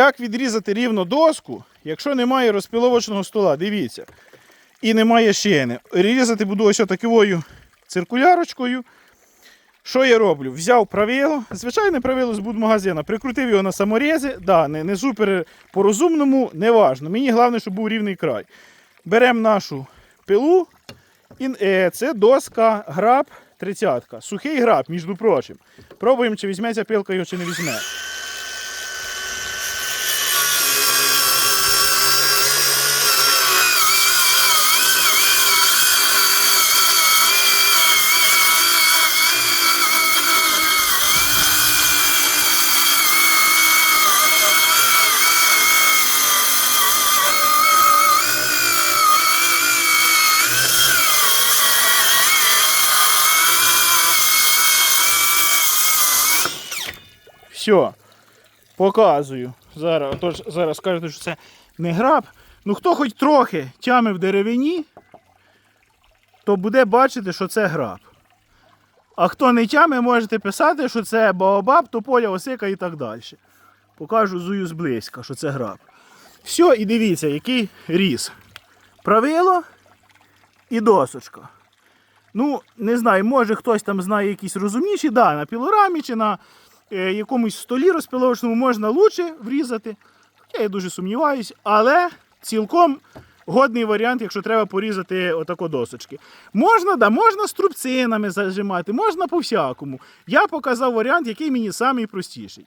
Як відрізати рівно доску, якщо немає розпиловочного стола, дивіться. І немає шини. Різати буду ось такою циркулярочкою. Що я роблю? Взяв правило, звичайне правило з будмагазина, прикрутив його на саморези, да, не, не супер по-розумному, не важно. Мені головне, щоб був рівний край. Беремо нашу пилу, і, е, це доска граб 30 Сухий граб, між прочим. Пробуємо, чи візьме ця пилка його, чи не візьме. Все. Показую. Зараз, отож, зараз скажете, що це не граб. Ну хто хоч трохи тяме в деревині, то буде бачити, що це граб. А хто не тяме, можете писати, що це баобаб, тополя, осика і так далі. Покажу зую зблизька, що це граб. Все, і дивіться, який різ. Правило і досочка. Ну, не знаю, може хтось там знає якісь розумніші, да, на пілорамі чи на якомусь столі розпиловочному можна лучше врізати. Я дуже сумніваюсь, але цілком годний варіант, якщо треба порізати отако досочки. Можна, да, можна струбцинами зажимати, можна по-всякому. Я показав варіант, який мені самий простіший.